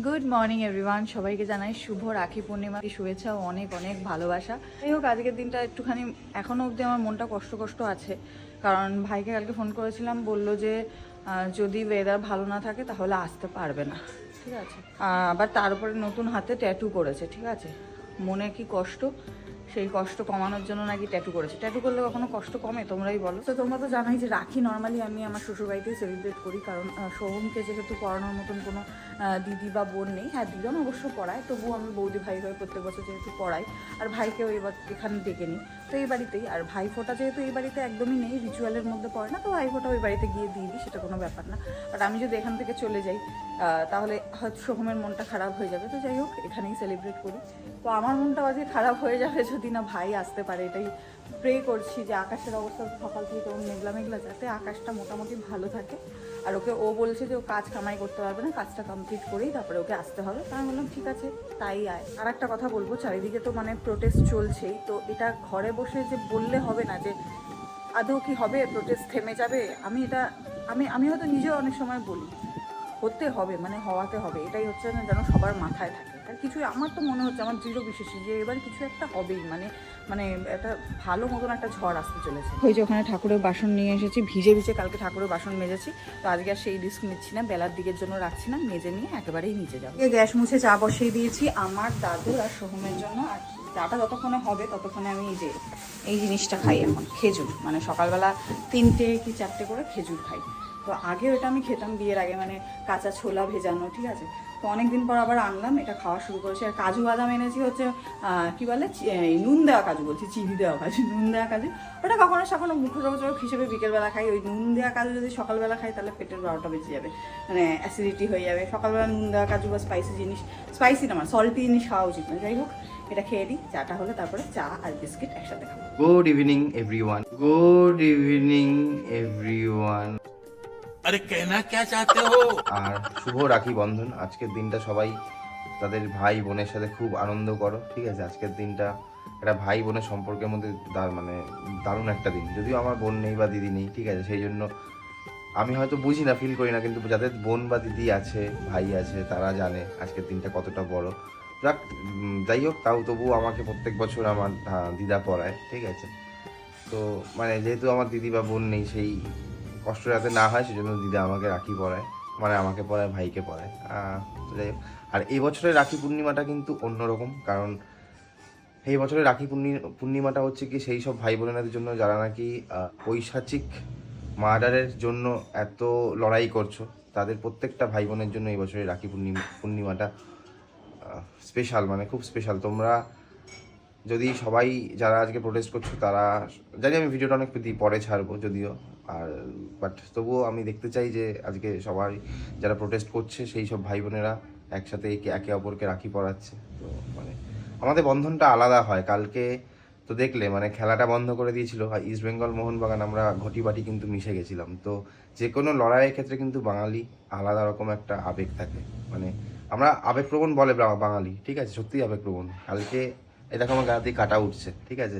Good morning everyone সবাইকে জানাই শুভ রাখি পূর্ণিমা শুভেচ্ছা ও অনেক অনেক ভালোবাসা। যাই হোক আজকের দিনটা একটুখানি এখনও অবধি আমার মনটা কষ্ট কষ্ট আছে। কারণ ভাইকে কালকে ফোন করেছিলাম, বলল যে যদি ওয়েদার ভালো না থাকে তাহলে আসতে পারবে না। ঠিক আছে? আবার তার উপরে নতুন হাতে ট্যাটু করেছে, ঠিক আছে? মনে কি কষ্ট? সেই কষ্ট কমানোর জন্য নাকি ট্যাটু করেছে। ট্যাটু করলে কখনো কষ্ট কমে? তোমরাই বলো। তো তোমরা তো জানাই যে রাখি নর্মালি আমি আমার শ্বশুরবাড়িতেই সেলিব্রেট করি, কারণ সোহমকে যেহেতু পড়ানোর মতন কোনো দিদি বা বোন নেই। হ্যাঁ দিদন অবশ্য পড়ায়, তবুও আমি বৌদি ভাই হয়ে প্রত্যেক বছর যেহেতু পড়াই, আর ভাইকেও এবার এখানে ডেকে নিই। তো এই বাড়িতেই। আর ভাই ফোটা যেহেতু এই বাড়িতে একদমই নেই রিচুয়ালের মধ্যে পড়ে না, তো ভাই ফোটা ওই বাড়িতে গিয়ে দিয়ে দিই, সেটা কোনো ব্যাপার না। বাট আমি যদি এখান থেকে চলে যাই তাহলে হয়তো সোহমের মনটা খারাপ হয়ে যাবে। তো যাই হোক, এখানেই সেলিব্রেট করি। তো আমার মনটা আজকে খারাপ হয়ে যাবে যদি না ভাই আসতে পারে, এটাই প্রে করছি যে আকাশের অবস্থা সকাল থেকে কেমন মেঘলা মেঘলা, যাতে আকাশটা মোটামুটি ভালো থাকে। আর ওকে, ও বলছে যে ও কাজ কামাই করতে পারবে না, কাজটা কমপ্লিট করেই তারপরে ওকে আসতে হবে। তা আমি বললাম, ঠিক আছে, তাই আয়। আর একটা কথা বলব, চারিদিকে তো মানে প্রোটেস্ট চলছেই, তো এটা ঘরে বসে যে বললে হবে না যে আদৌ কি হবে প্রোটেস্ট থেমে যাবে, আমি এটা, আমি আমি হয়তো নিজেও অনেক সময় বলি, হতে হবে মানে হওয়াতে হবে, এটাই হচ্ছে যেন সবার মাথায় থাকে। কিছু আমার তো মনে হচ্ছে আমার দৃঢ় বিশ্বাসী যে এবার কিছু একটা হবেই মানে মানে একটা ভালো মতন একটা ঝড় আসতে চলেছে। ওই যে ওখানে ঠাকুরের বাসন নিয়ে এসেছি ভিজে ভিজে কালকে ঠাকুরের বাসন মেজেছি তো আজকে আর সেই রিস্ক নিচ্ছি না বেলার দিকের জন্য রাখছি না মেজে নিয়ে একেবারেই নিচে যাব। এই গ্যাস মুছে চা বসিয়ে দিয়েছি আমার দাদুর আর সোহমের জন্য আর চাটা যতক্ষণে হবে ততক্ষণে আমি এই যে এই জিনিসটা খাই এখন খেজুর মানে সকালবেলা তিনটে কি চারটে করে খেজুর খাই। তো আগে ওটা আমি খেতাম বিয়ের আগে মানে কাঁচা ছোলা ভেজানো ঠিক আছে? তো অনেকদিন পর আবার আনলাম, এটা খাওয়া শুরু করেছি। আর কাজু বাদাম এনেছি হচ্ছে কি বলে নুন দেওয়া কাজু বলছি, চিনি দেওয়া কাজু, নুন দেওয়া কাজু। ওটা কখনো সখনো মুখরোচক হিসেবে বিকেলবেলা খাই। ওই নুন দেওয়া কাজু যদি সকালবেলা খাই, তাহলে পেটের বারোটা বেঁচে যাবে। মানে অ্যাসিডিটি হয়ে যাবে। সকালবেলা নুন দেওয়া কাজু বা স্পাইসি জিনিস স্পাইসি না মানে সল্টি জিনিস খাওয়া উচিত না। যাই হোক, এটা খেয়ে দিই চাটা হলে তারপরে চা আর বিস্কিট একসাথে খাব। Good evening everyone good evening everyone আরে কেনা কে চাতে হো? আর শুভ রাখি বন্ধন। আজকের দিনটা সবাই তাদের ভাই বোনের সাথে খুব আনন্দ করো, ঠিক আছে? আজকের দিনটা একটা ভাই বোনের সম্পর্কের মধ্যে মানে দারুণ একটা দিন। যদিও আমার বোন নেই বা দিদি নেই, ঠিক আছে? সেই জন্য আমি হয়তো বুঝি না ফিল করি না, কিন্তু যাদের বোন বা দিদি আছে, ভাই আছে, তারা জানে আজকের দিনটা কতটা বড়। যাক যাই হোক, তাও তবুও আমাকে প্রত্যেক বছর আমার দিদা পড়ায়, ঠিক আছে? তো মানে যেহেতু আমার দিদি বা বোন নেই, সেই কষ্ট যাতে না হয়, সেজন্য দিদা আমাকে রাখি পরায়। মানে আমাকে পরায়, ভাইকে পরায়। তো যাই হোক। আর এই বছরের রাখি পূর্ণিমাটা কিন্তু অন্যরকম, কারণ এই বছরের রাখি পূর্ণি- পূর্ণিমাটা হচ্ছে কি, সেই সব ভাই বোনেদের জন্য যারা নাকি পৈশাচিক মার্ডারের জন্য এত লড়াই করছ, তাদের প্রত্যেকটা ভাই বোনের জন্য এই বছরের রাখি পূর্ণিমা, পূর্ণিমাটা স্পেশাল মানে খুব স্পেশাল তোমরা যদি সবাই যারা আজকে প্রোটেস্ট করছ, তারা, জানি আমি ভিডিওটা অনেক পরে ছাড়বো, যদিও। আর বাট তবুও আমি দেখতে চাই যে আজকে সবাই যারা প্রোটেস্ট করছে, সেই সব ভাই বোনেরা একসাথে একে একে অপরকে রাখি পড়াচ্ছে তো মানে আমাদের বন্ধনটা আলাদা হয়। কালকে তো দেখলে মানে খেলাটা বন্ধ করে দিয়েছিল। ইস্ট বেঙ্গল মোহনবাগান আমরা ঘটি বাটি কিন্তু মিশে গেছিলাম। তো যে কোনো লড়াইয়ের ক্ষেত্রে কিন্তু বাঙালি আলাদা রকম একটা আবেগ থাকে। মানে আমরা আবেগপ্রবণ বলে বাঙালি, ঠিক আছে? সত্যিই আবেগপ্রবণ। কালকে, এই দেখো আমার গা কাটা উঠছে, ঠিক আছে?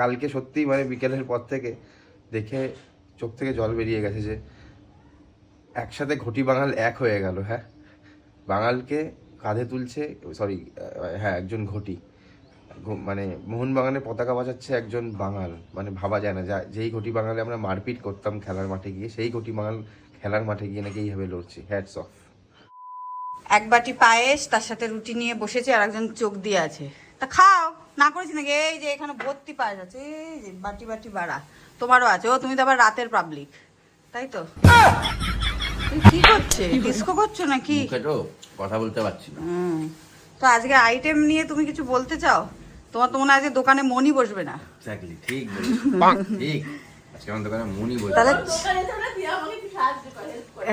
কালকে সত্যি মানে বিকেলের পর থেকে দেখে চোখ থেকে জল বেরিয়ে গেছে যে একসাথে ঘটি বাঙাল এক হয়ে গেল হ্যাঁ? বাঙালকে কাঁধে তুলছে সরি হ্যাঁ একজন ঘটি। মানে মোহনবাগানের পতাকা বাজাচ্ছে একজন বাঙাল মানে ভাবা যায় না। যা, যেই ঘটি বাঙালে আমরা মারপিট করতাম খেলার মাঠে গিয়ে, সেই ঘটি বাঙাল খেলার মাঠে গিয়ে নাকি এইভাবে লড়ছে হ্যাটস অফ এক বাটি পায়েস, তার সাথে রুটি নিয়ে বসেছে আর একজন চোখ দিয়ে আছে। তা খাও, না করেছি নাকি? এই যে এখানে ভর্তি পায়েস আছে, এই যে বাটি বাটি বাড়া। তোমারও আছে। ও তুমি তো আবার রাতের পাবলিক তাই তো? তুমি কি করছে? ডিস্কো করছ নাকি? কথা বলতে পারছি না। তো আজকে আইটেম নিয়ে তুমি কিছু বলতে চাও? তোমার তো মনে হয় আজকে দোকানে মনই বসবে না। এক্স্যাক্টলি ঠিক ঠিক। আজকে আমার দোকানে মনি বসে তাহলে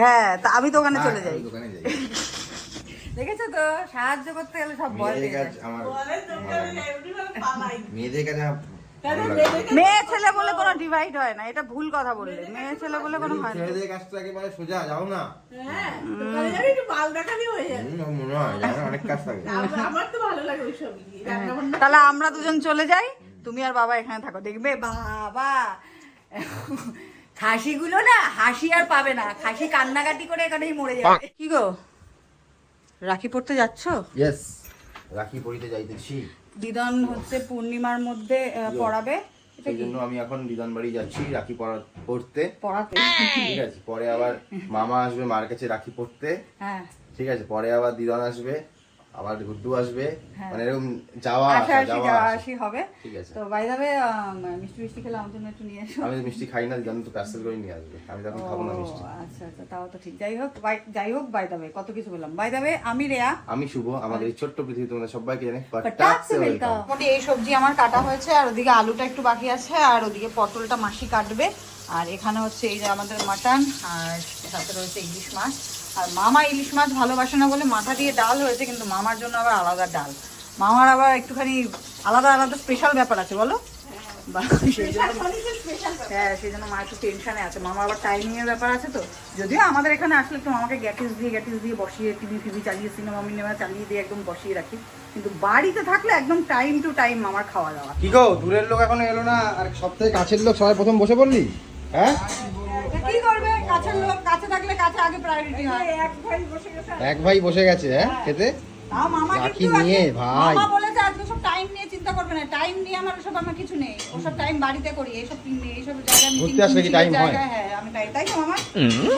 হ্যাঁ তা আমি দোকানে চলে যাই। দোকানে যাই। দেখেছ তো? সাহায্য করতে গেলে সব। কাজ আমার মেয়েদের কাছে। মেয়ে ছেলে বলে কোনো ডিভাইড হয় না এটা ভুল কথা বললে। মেয়ে ছেলে বলে কোনো হয় না। ছেলেদের কাজ তো একেবারে সোজা যাও না। হ্যাঁ, একটু হয়ে যাবে। মনে হয় অনেক কাজ থাকে। আমার- আমার তো ভালো লাগে ওইসব তাহলে আমরা দুজন চলে যাই তুমি আর বাবা এখানে থাকো। দেখবে বাবা খাসিগুলো না হাসি আর পাবে না খাসি কান্নাকাটি করে এখানেই মরে যাবে। কি গো? রাখি পড়তে যাচ্ছ? ইয়েস রাখি পরিতে যাইতেছি। দিদন হচ্ছে পূর্ণিমার মধ্যে পড়াবে। সেই জন্য আমি এখন দিদান বাড়ি যাচ্ছি রাখি পড়া পড়তে। পড়াতে। ঠিক আছে পরে আবার মামা আসবে মার কাছে রাখি পড়তে। হ্যাঁ। ঠিক আছে পরে আবার দিদান আসবে। আবার গুড্ডু আসবে। হ্যাঁ। মানে এরকম যাওয়া আসা যাওয়া আসি। হবে। ঠিক আছে। তো বাই যাবে মিষ্টি মিষ্টি খেলে আমার জন্য একটু নিয়ে এসো আমি মিষ্টি খাই না দিদান তো পার্সেল করে নিয়ে আসবে। আমি তখন খাব না মিষ্টি। আচ্ছা আচ্ছা তাও তো ঠিক। যাই হোক বাই যাই হোক বাই দাবে কত কিছু বললাম। বাই দাবে আমি রেয়া। আমি শুভ আমাদের এই ছোট্ট পৃথিবী তোমাদের সবাইকে welcome। মোটামুটি এই সবজি আমার কাটা হয়েছে আর ওদিকে আলুটা একটু বাকি আছে আর ওদিকে পটলটা মাসি কাটবে। আর এখানে হচ্ছে এই যে আমাদের মাটন আর সাথে রয়েছে ইলিশ মাছ। আর মামা ইলিশ মাছ ভালোবাসে না বলে মাথা দিয়ে ডাল হয়েছে, কিন্তু মামার জন্য আবার আলাদা ডাল। মামার আবার একটুখানি আলাদা আলাদা স্পেশাল ব্যাপার আছে, বলো? হ্যাঁ সেই জন্য মা একটু টেনশনে আছে। মামা আবার টাইমিং এর ব্যাপার আছে তো? যদিও আমাদের এখানে আসলে একটু মামাকে গ্যাটিস দিয়ে গ্যাটিস দিয়ে বসিয়ে টিভি ফিভি চালিয়ে সিনেমা মিনেমা চালিয়ে দিয়ে একদম বসিয়ে রাখি। কিন্তু বাড়িতে থাকলে একদম টাইম টু টাইম মামার খাওয়া দাওয়া। কি গো, দূরের লোক এখনও এলো না? আর সপ্তাহে কাছের লোক সবাই প্রথম বসে পড়লি? হ্যাঁ? কাছের লোক কাছে থাকলে কাছে আগে প্রায়োরিটি হয়। এক ভাই বসে গেছে। হ্যাঁ খেতে? তাও মামা রাখি নিয়ে, ভাই। মামা বলেছে আজকে সব টাইম নিয়ে চিন্তা করবে না। টাইম নিয়ে আমার সব আমার কিছু নেই। ওসব টাইম বাড়িতে করি এইসব এইসব জায়গায় ঘুরতে আসলে কি time হয়? হ্যাঁ আমি তাই তাই তো মামা?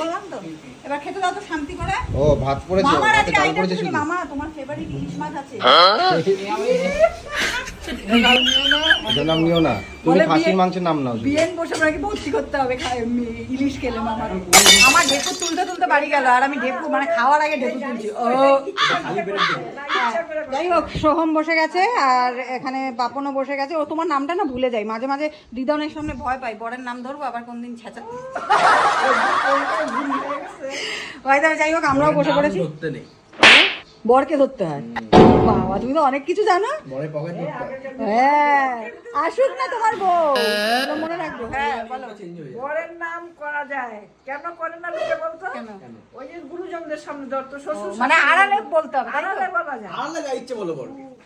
বললাম তো। এবার খেতে দাও তো শান্তি করে। ও ভাত পড়েছে মামার আজকে ডাল পড়েছে শুধু। মামা তোমার ফেভারিট ইলিশ মাছ আছে। নাম নিও না। তুমি খাসির মাংসের নাম নাও। বিয়েন বসে নাকি ভর্তি করতে হবে ইলিশ খেলে মামার। আমার ঢেকু তুলতে তুলতে বাড়ি গেল আর আমি ঢেকু মানে খাওয়ার আগে ঢেকু তুলছি। ও। হ্যাঁ, যাই হোক সোহম বসে গেছে। আর এখানে পাপনও বসে গেছে। ও তোমার নামটা না ভুলে যাই মাঝে মাঝে দিদনের সামনে ভয় পাই বরের নাম ধরবো আবার কোনদিন ছেঁচা যাই হোক আমরাও বসে পড়েছি। বরকে ধরতে হয়? বাবা তুমি তো অনেক কিছু জানো। হ্যাঁ। আসুক না তোমার বউ। মনে রাখব। হ্যাঁ বলো। বরের নাম করা যায়। কেন করে না লোকে বলতো? ওই যে গুরুজনদের সামনে ধরতো শ্বশুর মানে আড়ালে বলতে হবে আড়ালে বলা যায়। কেন বলতো না ঠিক আছে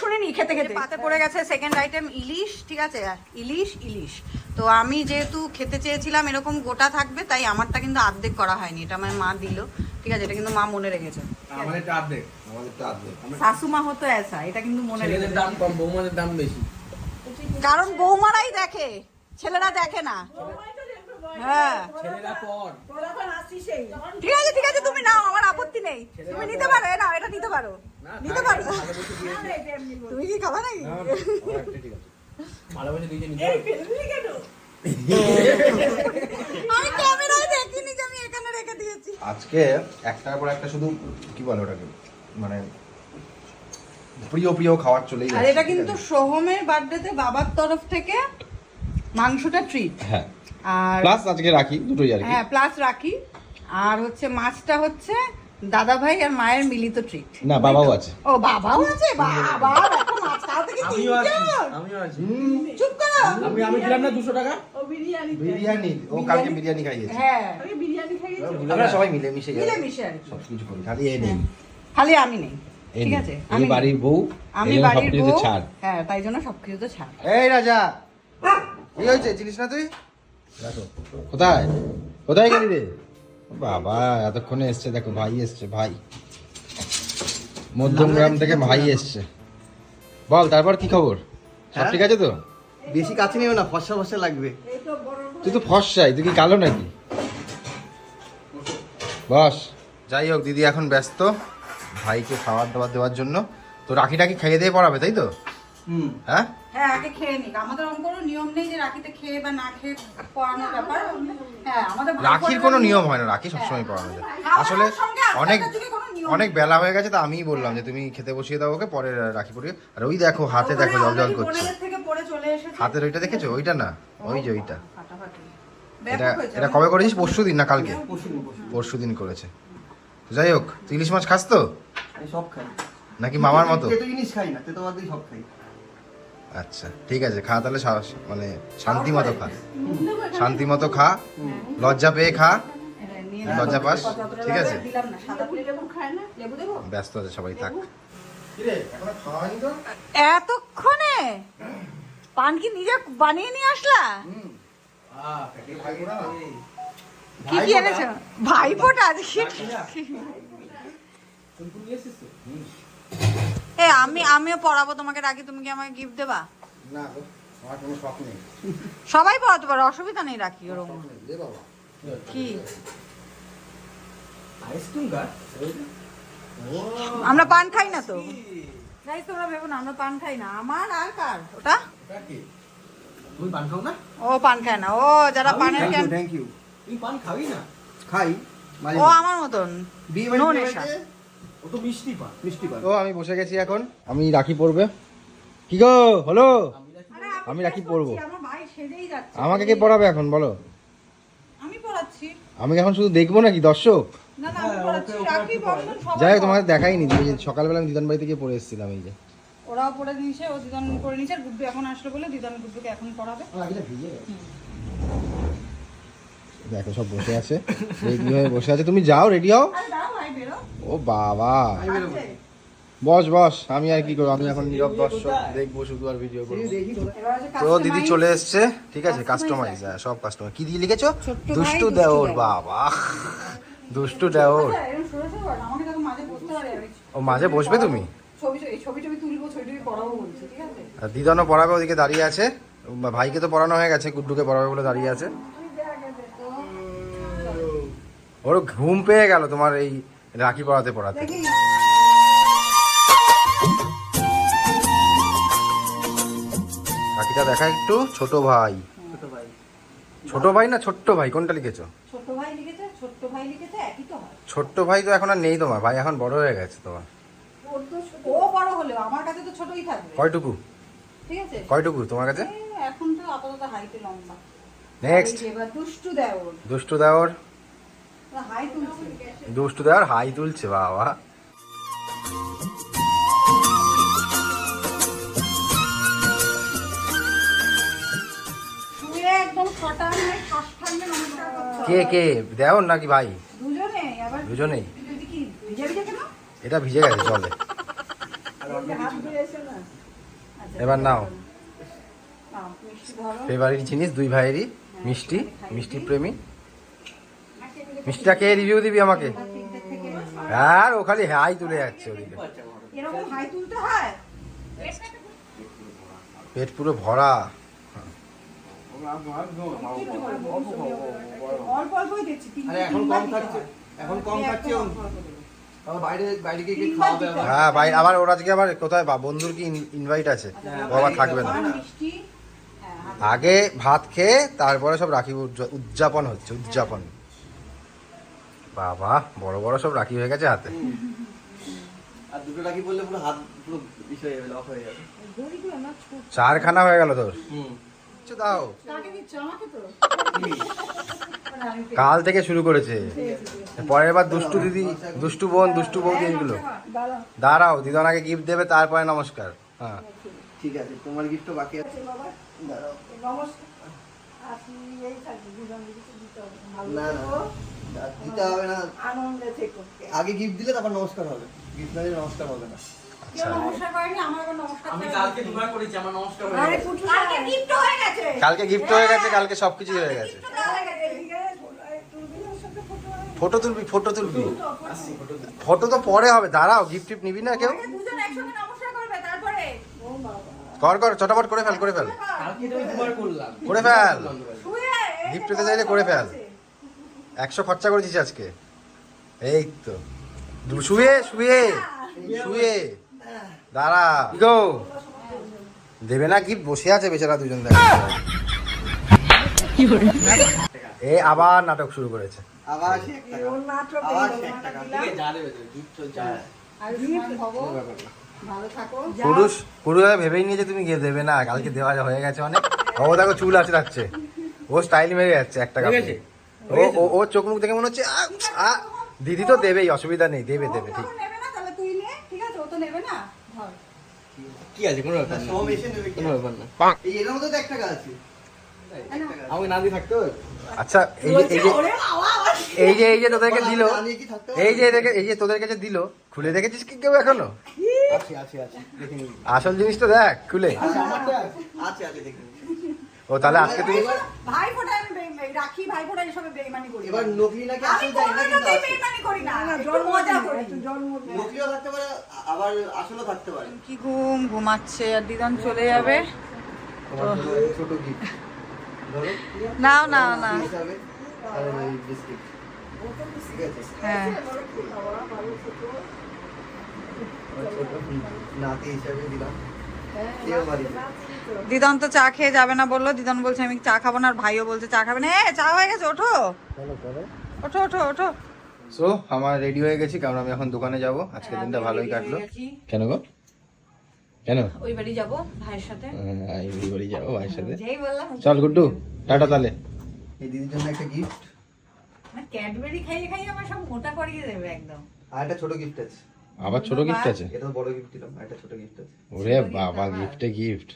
শুনিনি খেতে খেতে পাতে পড়ে গেছে সেকেন্ড আইটেম ইলিশ ঠিক আছে ইলিশ ইলিশ তো আমি যেহেতু খেতে চেয়েছিলাম এরকম গোটা থাকবে তাই আমারটা কিন্তু অর্ধেক করা হয়নি এটা আমার মা দিল ঠিক আছে এটা কিন্তু মা মনে রেখেছে আর্ধেক। শাশুমা হতো এটা কিন্তু মনে রেখেছে দাম দাম বেশি কারণ বৌমারাই দেখে, ছেলেরা দেখে না হ্যাঁ। ঠিক আছে ঠিক আছে তুমি নাও আমার আপত্তি নেই। তুমি নিতে পারো নাও এটা নিতে পারো। নিতে পারো। তুমি কি খাবা নাকি? আমি ক্যামেরায় দেখিনি যে আমি এখানে রেখে দিয়েছি। আজকে একটার পর একটা শুধু কি বলে ওটাকে? মানে প্রিয় প্রিয় খাবার চলেই আর এটা কিন্তু? সোহমের বার্থডেতে বাবার তরফ থেকে মাংসটা ট্রিট হ্যাঁ। আর প্লাস আজকে রাখি দুটোই আর হ্যাঁ প্লাস রাখি। আর হচ্ছে মাছটা হচ্ছে দাদা ভাই আর মায়ের মিলিত ট্রিট না বাবাও আছে। ও বাবাও আছে? বাবা মাছ আমিও আছি আমিও আছি। চুপ করো। আমি আমি দিলাম না দুশো টাকা? ও বিরিয়ানি বিরিয়ানি ও কালকে বিরিয়ানি খাইয়েছে। হ্যাঁ। আরে বিরিয়ানি খাইয়েছো? আমরা সবাই মিলে মিশে মিলে মিশে আর সব কিছু করি খালি এ নেই। খালি আমি নেই ঠিক আছে? আমি বাড়ির বউ আমি বাড়ির বউ। ছাড়। হ্যাঁ তাই জন্য সবকিছুতে ছাড়। এই রাজা কি হয়েছে? চিনিস না তুই? কোথায়? কোথায় গেলি রে? বাবা এতক্ষণে এসছে দেখো ভাই এসছে ভাই। মধ্যমগ্রাম থেকে ভাই এসছে। বল তারপর কি খবর? সব ঠিক আছে তো? বেশি কাছে নিও না ফসা ফসা লাগবে। তুই তো ফর্সাই তুই কি কালো নাকি? বস। যাই হোক দিদি এখন ব্যস্ত ভাইকে খাবার দাবার দেওয়ার জন্য। তো রাখি টাকি খাইয়ে দিয়ে পড়াবে তাই তো? হ্যাঁ? হ্যাঁ আগে খেয়ে নিক। আমাদের ওরকম কোনো নিয়ম নেই যে রাখিতে খেয়ে বা না খেয়ে পড়ানোর ব্যাপার। হ্যাঁ আমাদের রাখির কোনো নিয়ম হয় না রাখি সবসময় পড়ানো যায়। আসলে অনেক অনেক বেলা হয়ে গেছে তো আমিই বললাম যে তুমি খেতে বসিয়ে দাও ওকে পরে রাখি পরিয়ে আর ওই দেখো হাতে দেখো জল জল করছে। হাতের ওইটা দেখেছ? ওইটা না ওই যে ওইটা। এটা এটা কবে করেছিস? পরশু দিন না কালকে? পরশু দিন করেছে। যাই হোক তুই ইলিশ মাছ খাস তো? সব খাই। নাকি মামার মতো? জিনিস খাই না দিয়ে সব খাই। আচ্ছা ঠিক আছে খা তাহলে মানে শান্তি মতো খা। শান্তি মতো খা লজ্জা পেয়ে খা। লজ্জা পাস ঠিক আছে? দিলাম না। সাদা লেবু লেবু খায় না? লেবু দেবো? ব্যস্ত আছে সবাই থাক। এতক্ষণে? পান কি নিজে বানিয়ে নিয়ে আসলা? কি কি এনেছো? ভাইফোঁটা? আজকে এ আমি আমিও পড়াবো তোমাকে রাখি তুমি কি আমাকে গিফট দেবা? না গো, আমার কোনো শখ নেই। সবাই পড়াতে পারো অসুবিধা নেই রাখি ওরকম। দে বাবা। কি? আইসক্রিম কার আমরা পান খাই না তো। তাই তোমরা ভেবো না আমরা পান খাই না। আমার আর কার? ওটা? তুমি পান খাও না? ও পান খায় না। ও যারা পানের থ্যাংক থ্যাংক ইউ তুমি পান খাবি না? খাই ও আমার মতন। বিয়ে No বাড়িতে? ও তো মিষ্টি পান। মিষ্টি পান। ও আমি বসে গেছি এখন। আমি রাখি পরবে কি গো হলো? আমি রাখি পরবো আমার ভাই সেজেই যাচ্ছে। আমাকে কে পড়াবে এখন বলো? আমি পড়াচ্ছি। আমি এখন শুধু দেখব নাকি দর্শক? না না আমি পড়াচ্ছি। রাখি বন্ধন সবাই যাই হোক তোমাকে দেখাইনি সকালবেলা আমি দিদান বাড়িতে গিয়ে পড়ে এসেছিলাম এই যে। ওরাও পড়ে নিয়েছে ও দিদান করে নিয়েছে গুড্ডু এখন আসলো বলে দিদান গুড্ডুকে এখন পড়াবে। দেখো সব বসে আছে। রেডি হয়ে বসে আছে। তুমি যাও রেডি হও। ও বাবা। বস বস আমি আর কি করব? আমি এখন নীরব দর্শক দেখব শুধু আর ভিডিও করব। তো। দিদি চলে এসছে ঠিক আছে? কাস্টমাইজ সব কাস্টমার কি দিয়ে লিখেছো? দুষ্টু দেওর। বাবা। দুষ্টু দেওর। ও মাঝে বসবে তুমি? ছবি এই ছবি টবি তুলবো ছবি টবি পড়াবো বলছি ঠিক আছে? আর দিদানও পড়াবে ওদিকে দাঁড়িয়ে আছে। ভাইকে তো পড়ানো হয়ে গেছে গুড্ডুকে পড়াবে বলে দাঁড়িয়ে আছে। ওর ঘুম পেয়ে গেল তোমার এই রাখি পড়াতে পড়াতে রাখিটা দেখা একটু ছোট ভাই। ছোট ভাই। না ছোট্ট ভাই? কোনটা লিখেছো? ছোট ভাই ছোট্ট ভাই তো হয়। ছোট্ট ভাই তো এখন আর নেই তোমার ভাই এখন বড় হয়ে গেছে তোমার। ওর তো ছোট- ও বড় হলেও আমার কাছে তো ছোটই থাকবে। কয়টুকু? ঠিক আছে? কয়টুকু তোমার কাছে? এখন তো আপাতত হাইটে লম্বা। নেক্সট দুষ্টু দেয় ওর দুষ্টু দেওর। দুষ্টু দেওয়ার হাই তুলছে বাবা। কে কে? দেওর নাকি ভাই? দুজনে দুজনেই। এটা ভিজে গেছে জলে। এসে না। আচ্ছা, এবার নাও। ফেভারিট জিনিস দুই ভাইয়েরই মিষ্টি মিষ্টি প্রেমী। মিষ্টিটা কে রিভিউ দিবি আমাকে? আর ও খালি হাই তুলে যাচ্ছে ওদিকে। এরকম হাই তুলতে হয়? পেট পুরো ভরা। হয়। আবার বাইরে বাইরে গিয়ে তিনবার খাওয়াবে দিতে আবার হয়। হ্যাঁ ভাই আবার ওর আজকে আবার কোথায়? বা বন্ধুর কি ইনভাইট আছে? ও আবার থাকবে না। হ্যাঁ, হাতে আগে ভাত খেয়ে তারপরে সব রাখি উদযাপন হচ্ছে উদযাপন। বাবা বড় বড় সব রাখি হয়ে গেছে হাতে। আর দুটো রাখি বললে পুরো হাত পুরো ইস হয়ে যাবে লক হয়ে যাবে। চারখানা হয়ে গেল তোর। দাও। কাকে দিচ্ছ? আমাকে তো? আমি পেয়ে- কাল থেকে শুরু করেছে। পরের বার দুষ্টু দিদি দুষ্টু বোন দুষ্টু বৌদি এইগুলো। দাঁড়াও। দিদনাকে গিফট দেবে তারপরে নমস্কার। হ্যাঁ। ঠিক আছে তোমার গিফট বাকি আছে। দাঁড়াও। নমস্কার। না না। দিতে হবে না। আনন্দে থেকো। আগে গিফট দিলে তারপর নমস্কার হবে। গিফট না দিলে নমস্কার হবে না। কালকে দিতে। দুবার করেছি আমার নমস্কার আরে গেছে। পুটু, কালকে gift গেছে। কালকে গিফট হয়ে গেছে কালকে সবকিছু হয়ে গেছে। ফটো তুলবি ফটো তুলবি ফটো তো পরে হবে দাঁড়াও গিফট টিফট নিবি না কেউ? গেছে। দুজন একসঙ্গে নমস্কার করবে, তারপরে? কর কর চটাপট করে ফেল করে ফেল। করে। ফেল। গিফট পেতে চাইলে করে ফেল। একশো খরচা করেছিস আজকে। এই তো। দু- শুয়ে শুয়ে শুয়ে। দাঁড়া। গো। দেবে না গিফট বসে আছে বেচারা দুজন দেখা। এ আবার নাটক শুরু করেছে। আবার সে এক টাকা। ওর নাটক আবার এই সে এক রকম টাকা দিলাম। যা দেবে। তো, gift চলছে। আয়ুষ্মান ভব, ভালো থাকো। পুরুষ পুরুষ ভেবেই নিয়েছে তুমি গিয়ে দেবে না। কালকে দেওয়া হয়ে গেছে অনেক। ও দেখো চুল আছে যাচ্ছে ও স্টাইল মেরে যাচ্ছে একটা হয়ে ও ও ওর চোখ মুখ দেখে মনে হচ্ছে আ, আ, দিদি তো দেবেই অসুবিধা নেই দেবে দেবে ঠিক। ও নেবে না, তাহলে তুই নে, ঠিক আছে? ও তো নেবে না। ধর। কি আছে কোনো ব্যাপার না সব এসে নেবে কি কোনো ব্যাপার না এর মধ্যে তো এক টাকা আছে। আমাকে না দিয়ে থাকতে হবে? আচ্ছা এই যে এই যে এই যে এই যে তোদেরকে দিল? এই যে এদেরকে এই যে তোদের কাছে দিল খুলে দেখেছিস কি কেউ এখনও? আছে আছে আছে দেখে নিবি। আসল জিনিসটা দেখ খুলে। আছে আছে দেখে নিবি। ও তাহলে আজকে তুমি ভাই ফোটা আমি রাখি ভাই ফোটা এসবে বেইমানি করি। না। এবার নকলি নাকি আমি আসল যায় না কিন্তু আছে। বেইমানি করি না একটু মজা করি। নকলিও থাকতে পারে আবার আসলও থাকতে পারে। কি ঘুম ঘুমাচ্ছে আর দিদান চলে যাবে। ছোট গিফট নাও নাও না আর ওই বিস্কিট হ্যাঁ। নাতি হিসাবে দিলাম। দিদন তো চা খেয়ে যাবে না বলল। দিদন বলছে আমি চা খাব না। আর ভাইও বলছে চা খাবে না। চা হয়ে গেছে ওঠো। ওঠো ওঠো ওঠো। সো আমার রেডি হয়ে গেছি কারণ আমি এখন দোকানে যাব। আজকে দিনটা ভালোই কাটলো। কেন গো? কেন? ওই বাড়ি যাব ভাইয়ের সাথে। আহ, এই বাড়ি যাব ভাইয়ের সাথে। যেই বললাম। চল গুড্ডু টাটা তাহলে। এই দিদির জন্য একটা গিফট ক্যাডবেরি খাইয়ে খাইয়ে আমার সব মোটা করিয়ে দেবে একদম। আর একটা ছোট গিফট আছে। আবার ছোট গিফট আছে? এটা বড় গিফট দিলাম এটা ছোট গিফট আছে। ওরে বাবা গিফটে গিফট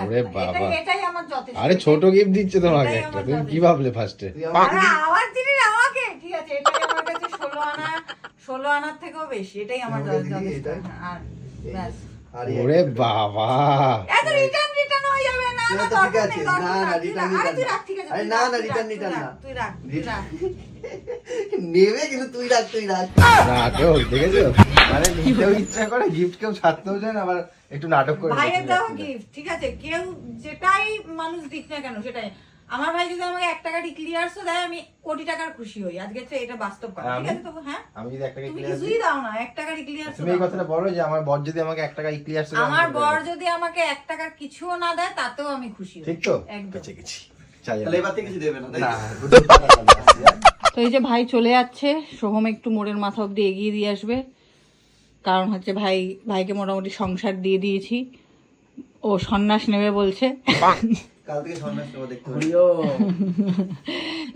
ওরে বাবা। এটাই- আমার যথেষ্ট আরে ছোট গিফট দিচ্ছে তোমাকে একটা। তুমি কি ভাবলে ফার্স্টে আরে আওয়াজ দিলি না আমাকে? ঠিক আছে এটাই আমার কাছে ষোলো আনা ষোলো আনার থেকেও বেশি এটাই আমার যথেষ্ট আর ব্যাস। ওরে বাবা। এত রিটার্ন রিটার্ন হয়ে যাবে না ঠিক না আছে, ঠিক আছে। না, আরে। তুই রাখ, তুই রাখ। নেবে কিন্তু তুই রাখ তুই রাখ। নাটক দেখেছ? মানে নিতেও ইচ্ছা করে গিফট কেউ ছাড়তেও চায় না আবার একটু নাটক করে ভাইয়ের দেওয়া গিফট ঠিক আছে? কেউ যেটাই মানুষ দিক না কেন সেটাই। আমার ভাই যদি আমাকে এক টাকা ক্লিয়ার্সও দেয় আমি কোটি টাকার খুশি হই। আজকে তো এটা বাস্তব কথা। ঠিক আছে তো হ্যাঁ? আমি যদি একটা তুমি ক্লিয়ার কিছুই দাও না এক টাকার ক্লিয়ার্স তুমি এই কথাটা বলো যে আমার বর যদি আমাকে এক টাকা ক্লিয়ার আমার বর যদি আমাকে এক টাকার কিছুও না দেয় তাতেও আমি খুশি হই। ঠিক তো? একদম। বেঁচে গেছি। চাই তাহলে এবার থেকে কিছু দেবে না না তো? তো এই যে ভাই চলে যাচ্ছে সোহম একটু মোড়ের মাথা অব্দি এগিয়ে দিয়ে আসবে। কারণ হচ্ছে ভাই ভাইকে মোটামুটি সংসার দিয়ে দিয়েছি। ও সন্ন্যাস নেবে বলছে। কাল থেকে দেখতে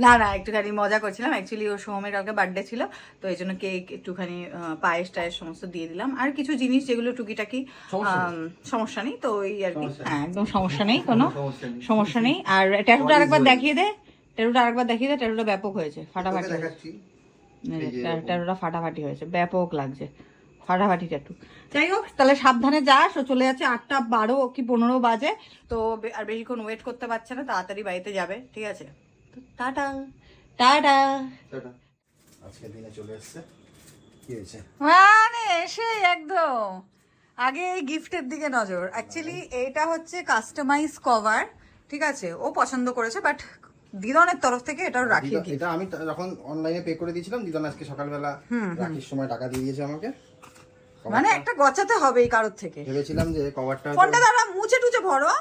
না না একটুখানি মজা করছিলাম। অ্যাকচুয়ালি ও সোহমের কালকে বার্থডে ছিল তো এই জন্য কেক একটুখানি পায়েস টায়েস সমস্ত দিয়ে দিলাম। আর কিছু জিনিস যেগুলো টুকিটাকি সমস্যা নেই। তো ওই আর কি। হ্যাঁ একদম সমস্যা নেই কোনো। সমস্যা নেই। আর ট্যাটুটা আরেকবার দেখিয়ে দে। ট্যাটুটা আরেকবার দেখিয়ে দে ট্যাটুটা ব্যাপক হয়েছে ফাটাফাটি হয়েছে। দেখাচ্ছি। এই যে ট্যা- ট্যাটুটা ফাটাফাটি হয়েছে ব্যাপক লাগছে। ফাটাফাটি ট্যাটু যাই হোক তাহলে সাবধানে যাস ও চলে যাচ্ছে আটটা বারো কি পনেরো বাজে। তো আর বেশিক্ষণ ওয়েট করতে পারছে না তাড়াতাড়ি বাড়িতে যাবে ঠিক আছে? তো টাটা টাটা। আজকে দিনে চলে এসেছে। কি হয়েছে? মানে এসে একদম। আগে এই গিফটের দিকে নজর। অ্যাকচুয়ালি এইটা হচ্ছে কাস্টমাইজ কভার ঠিক আছে? ও পছন্দ করেছে বাট দিদনের তরফ থেকে এটাও রাখি এটা আমি যখন অনলাইনে পে করে দিয়েছিলাম দিদন আজকে সকালবেলা রাখির সময় টাকা দিয়ে দিয়েছে আমাকে। মানে একটা গচাতে হবে এই কারোর থেকে। ভেবেছিলাম যে কভারটা ফোনটা দাঁড়া মুছে টুছে ভরো।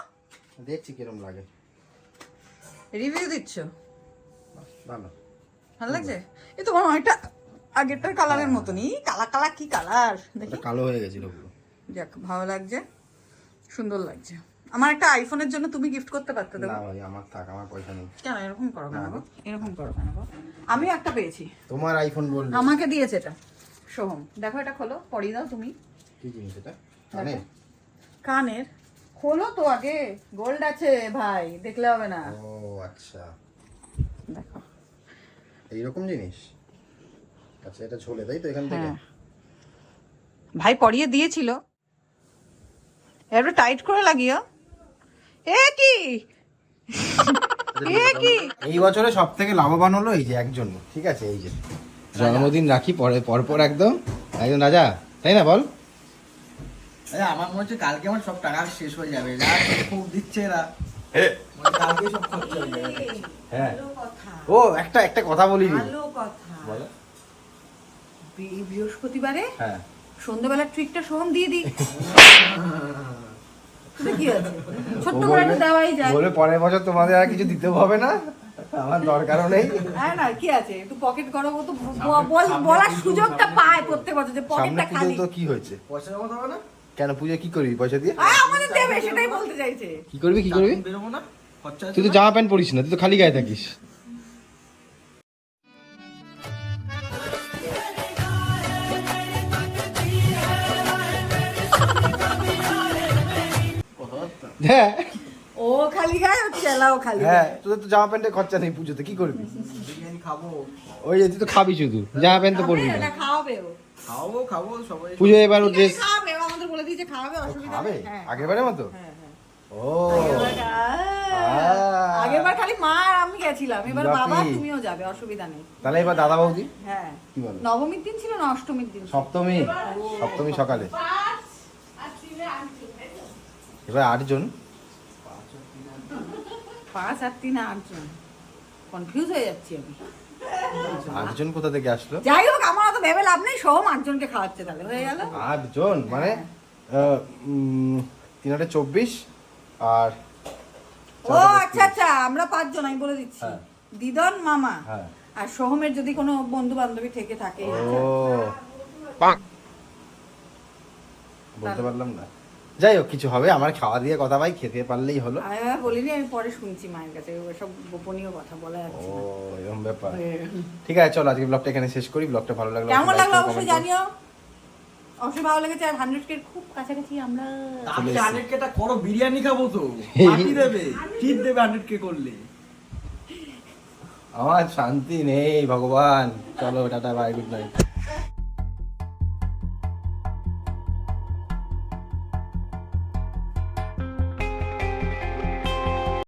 দেখছি কিরম লাগে। রিভিউ দিচ্ছ? ভালো। ভালো লাগছে? এই তো অনেকটা আগেরটার কালারের মতনই। কালা কালা কি কালার? দেখি। কালো হয়ে গেছিল পুরো। যাক ভালো লাগছে। সুন্দর লাগছে। আমার একটা আইফোনের জন্য তুমি গিফট করতে পারতে না ভাই আমার থাক আমার পয়সা নেই। কেন এরকম করো কেন এরকম করো কেন গো? আমিও একটা পেয়েছি। তোমার আইফোন বলল আমাকে দিয়েছে এটা। সোহম দেখো এটা খোলো পরিয়ে দাও তুমি। কি জিনিস এটা? কানের? খোলো তো আগে গোল্ড আছে ভাই দেখলে হবে না। ও আচ্ছা। দেখো। এইরকম জিনিস? আচ্ছা এটা ঝোলে তাই তো এখান থেকে? হ্যাঁ। ভাই পরিয়ে দিয়েছিল। একটু টাইট করে লাগিও। এ কি? এ কি? এই বছরে সব থেকে লাভবান হলো এই যে একজন। ঠিক আছে এই যে। জন্মদিন রাখি পরে পরপর একদম। একজন রাজা। তাই না বল? আমার মনে হচ্ছে কালকে আমার সব টাকা শেষ হয়ে যাবে। খুব দিচ্ছে এরা। কালকে সব খরচা হয়ে যাবে। হ্যাঁ। ও একটা একটা কথা বলি ভালো কথা। বলো। বৃহস্পতিবারে হ্যাঁ। সন্ধ্যাবেলার ট্রিকটা সোহম দিয়ে দিই। তাতে কি আছে? ছোট্ট করে দেওয়াই যায়। বলে পরের বছর তোমাদের আর কিছু দিতেও হবে না? আমার দরকারও নেই। হ্যাঁ না কি আছে? একটু পকেট ও তো বলার সুযোগটা পায় প্রত্যেক বছর যে পকেটটা খালি। তো কি হয়েছে? পয়সা জমা দেবে না? কেন পুজো কি করবি পয়সা দিয়ে? আমাদের দেবে সেটাই বলতে চাইছে। কি করবি কি করবি? বেরোবো না? তুই তো জামা প্যান্ট পরিস না তুই তো খালি গায়ে থাকিস। হ্যাঁ। ও খালি গায়ে ও চেলাও খালি হ্যাঁ তোদের তো জামা প্যান্টের খরচা নেই পুজোতে কি করবি? বিরিয়ানি খাব। ওই যে তুই তো খাবি শুধু জামা প্যান্ট তো পরবি না। খাওয়াবে ও। খাব খাব সবাই পুজো এবার ও ড্রেস খাবে আমাদের বলে দিয়েছে খাওয়াবে অসুবিধা খাবে নেই হ্যাঁ। আগের বারে মতো? হ্যাঁ হ্যাঁ। ও। আহ, আহ। আগেরবার খালি মা আর আমি গেছিলাম এবার বাবা তুমিও যাবে অসুবিধা নেই। তাহলে এবার দাদা বৌদি? হ্যার কি বলো? নবমীর দিন ছিল না অষ্টমীর দিন? সপ্তমী। সপ্তমী সকালে? এবার আটজন? পাঁচ আর তিন আটজন। কনফিউজ হয়ে যাচ্ছি আমি। আটজন কোথা থেকে আসলো? যাই হোক আমার অত ভেবে লাভ নেই সোহম আটজনকে খাওয়াচ্ছে তাহলে হয়ে গেল। আটজন? মানে তিন আটে চব্বিশ আর ও আচ্ছা আচ্ছা আমরা পাঁচজন আমি বলে দিচ্ছি। হ্যাঁ। দিদন মামা হ্যাঁ। আর সোহমের যদি কোনো বন্ধু বান্ধবী থেকে থাকে ও। বলতে পারলাম না। যাই হোক কিছু হবে। আমার খাওয়া দিয়ে কথা ভাই খেতে পারলেই হলো। আমি এবার বলিনি আমি পরে শুনছি মায়ের কাছে। ওসব গোপনীয় কথা বলা ও যাচ্ছে না। এরকম ব্যাপার। ঠিক আছে চলো আজকে ব্লগটা এখানে শেষ করি। ব্লগটা ভালো লাগল কেমন লাগল অবশ্যই জানিও। অবশ্যই ভালো লেগেছে। আর হান্ড্রেড কে খুব কাছাকাছি আমরা হান্ড্রেড কেটা করো বিরিয়ানি খাব তো। পার্টি দেবে। টিপ দেবে হান্ড্রেড কে করলে। আমার শান্তি নেই ভগবান। চলো টাটা বাই গুড নাইট